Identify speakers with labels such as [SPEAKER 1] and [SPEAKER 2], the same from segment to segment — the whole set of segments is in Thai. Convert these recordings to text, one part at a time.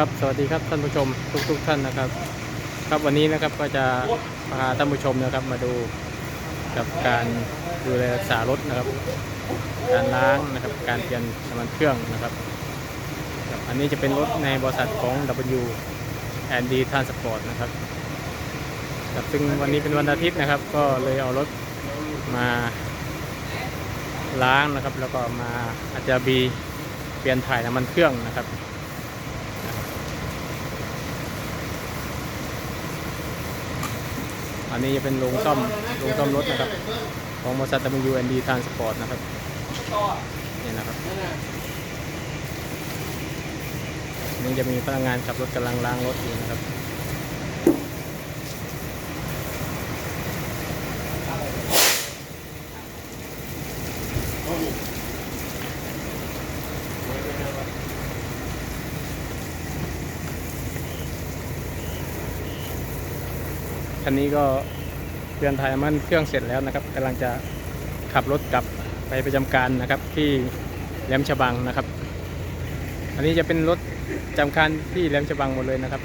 [SPEAKER 1] ครับสวัสดีครับท่านผู้ชมทุกทุกๆท่านนะครับ ครับวันนี้นะครับก็จะพาท่านผู้ชมนะครับมาดูกับการดูแลรักษารถนะครับ การล้างนะครับการเปลี่ยนน้ำมันเครื่องนะครับครับ อันนี้จะเป็นรถในบริษัทของ W and D Transport นะครับครับซึ่งวันนี้เป็นวันอาทิตย์นะครับ ก็เลยเอารถมาล้างนะครับ แล้วก็มาอาจจะบีเปลี่ยนถ่ายน้ำมันเครื่องนะครับ อันนี้จะเป็นโรงซ่อมโรงซ่อมรถนะครับ ของบริษัท WND Transport นะครับนี่นะครับนี่จะมีพนักงานขับรถกำลังล้างรถอยู่นะครับ คันนี้ก็เปลี่ยนไทยมันเครื่องเสร็จแล้วนะครับกำลังจะขับรถกลับไปประจำการนะครับที่แหลมฉบังนะครับ อันนี้จะเป็นรถจำการที่แหลมฉบังหมดเลยนะครับ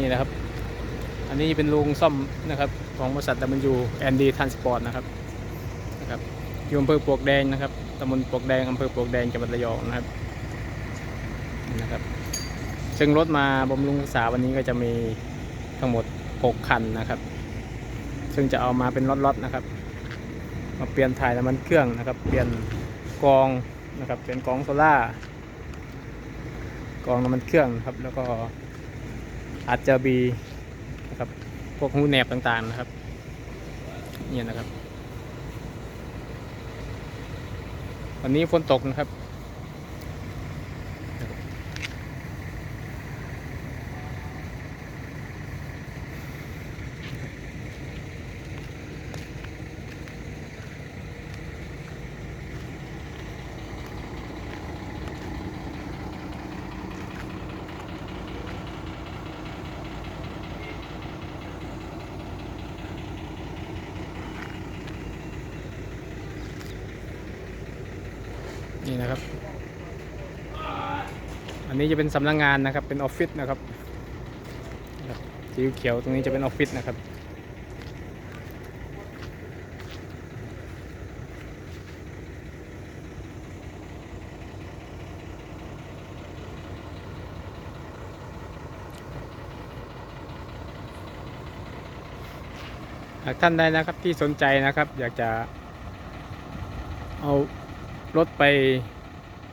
[SPEAKER 1] นี่นะครับ อันนี้เป็นโรงซ่อมนะครับของบริษัท W and D Transport นะครับนะครับอยู่อำเภอปวกแดงนะครับตำบลปวกแดงอำเภอปวกแดงจังหวัดระยองนะครับนะครับซึ่งรถมาบำรุงรักษาวันนี้ก็จะมีทั้งหมด 6 คันนะครับ ซึ่งจะเอามาเป็นล็อตๆนะครับ มาเปลี่ยนถ่ายน้ำมันเครื่องนะครับ เปลี่ยนกรองนะครับ เปลี่ยนกรองโซล่ากรองน้ำมันเครื่องครับ แล้วก็ อาจจะมีนะครับพวกหูแหนบต่างๆนะครับเนี่ยนะครับ วันนี้ฝนตกนะครับ นี่นะครับ อันนี้จะเป็นสำนักงงานนะครับ เป็นออฟฟิศนะครับนะครับสีเขียวตรงนี้จะเป็นออฟฟิศนะครับหากท่านใดนะครับที่สนใจนะครับ อยากจะเอา รถไป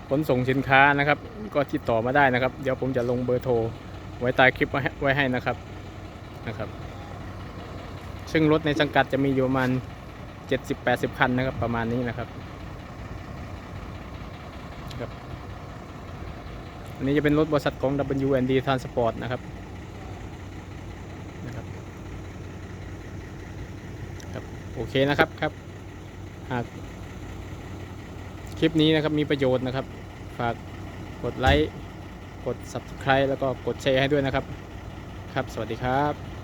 [SPEAKER 1] ขนส่งสินค้านะครับ ก็ติดต่อมาได้นะครับ เดี๋ยวผมจะลงเบอร์โทรไว้ใต้คลิปไว้ให้นะครับนะครับ ซึ่งรถในสังกัดจะมีอยู่ประมาณ 70-80 คันนะครับประมาณนี้นะครับครับอันนี้จะเป็นรถบริษัทของ W&D Transport นะครับนะครับ ครับ โอเคนะครับครับหาก คลิปนี้นะครับมีประโยชน์นะครับ ฝากกดไลค์ กด subscribe แล้วก็กดแชร์ให้ด้วยนะครับ ครับ สวัสดีครับ